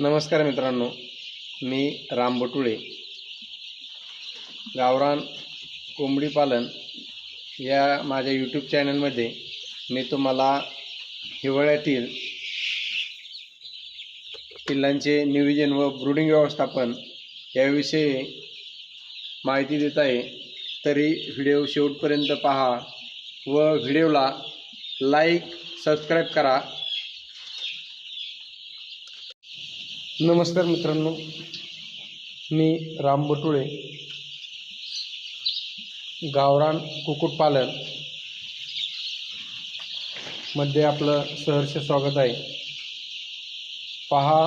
नमस्कार मित्रांनो मी राम बटुळे. गावरान कोंबडी पालन या माझ्या यूट्यूब चॅनलमध्ये मी तुम्हाला हिवाळ्यातील पिल्लांचे नियोजन व ब्रुडिंग व्यवस्थापन याविषयी माहिती देत आहे. तरी व्हिडिओ शेवटपर्यंत पहा व व्हिडिओला लाईक सबस्क्राईब करा. नमस्कार मित्रांनो मी राम बटुळे गावरान कुक्कुटपालनमध्ये आपलं सहर्ष स्वागत आहे. पहा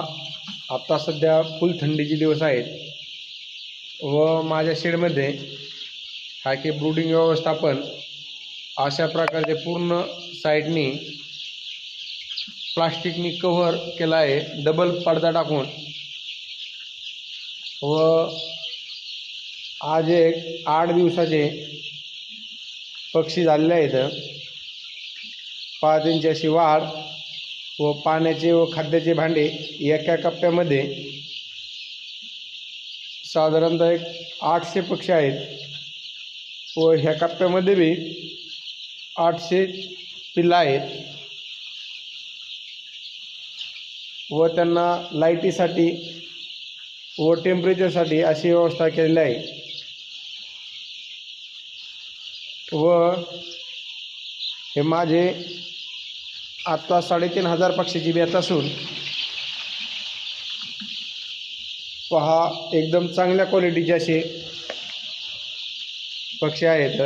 आता सध्या फुल थंडीचे दिवस आहेत व माझ्या शेडमध्ये हा की ब्रुडिंग व्यवस्थापन अशा प्रकारचे पूर्ण साईडनी प्लास्टिकनी कव्हर केला आहे डबल पडदा टाकून. व आज एक आठ दिवसाचे पक्षी झालेले आहेत. पाच इंची अशी वाढ व पाण्याचे व खाद्याचे भांडे एका कप्प्यामध्ये साधारणतः एक आठशे पक्षी आहेत. व ह्या कप्प्यामध्ये बी आठशे पिल्लं आहेत. व त्यांना लाईटीसाठी व टेम्परेचरसाठी अशी व्यवस्था केलेली आहे. व हे माझे आत्ता साडेतीन हजार पक्षीची बॅच असून पहा एकदम चांगल्या क्वालिटीचे असे पक्षी आहेत.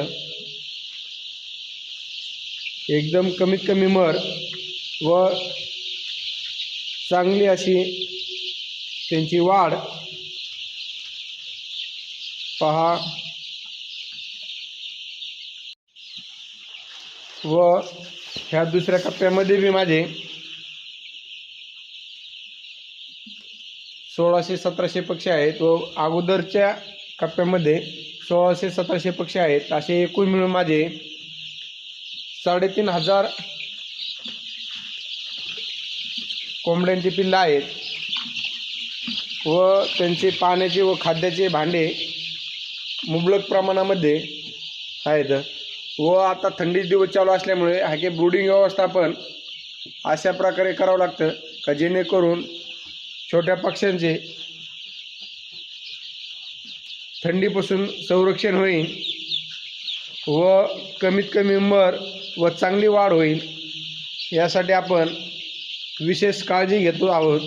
एकदम कमीत कमी मर व चांगली अशी त्यांची वाढ पहा. व ह्या दुसऱ्या कप्प्यामध्ये बी माझे सोळाशे सतराशे पक्षी आहेत व अगोदरच्या कप्प्यामध्ये सोळाशे सतराशे पक्षी आहेत. असे एकूण मिळून माझे साडेतीन हजार कोंबड्यांची पिल्लं आहेत व त्यांचे पाण्याचे व खाद्याचे भांडे मुबलक प्रमाणामध्ये आहेत. व आता थंडी दिवस चालू असल्यामुळे हाके की ब्रुडिंग व्यवस्थापन अशा प्रकारे करावं लागतं का जेणेकरून छोट्या पक्ष्यांचे थंडीपासून संरक्षण होईल व कमीत कमी मर व चांगली वाढ होईल यासाठी आपण विशेष काळजी घेतो आहोत.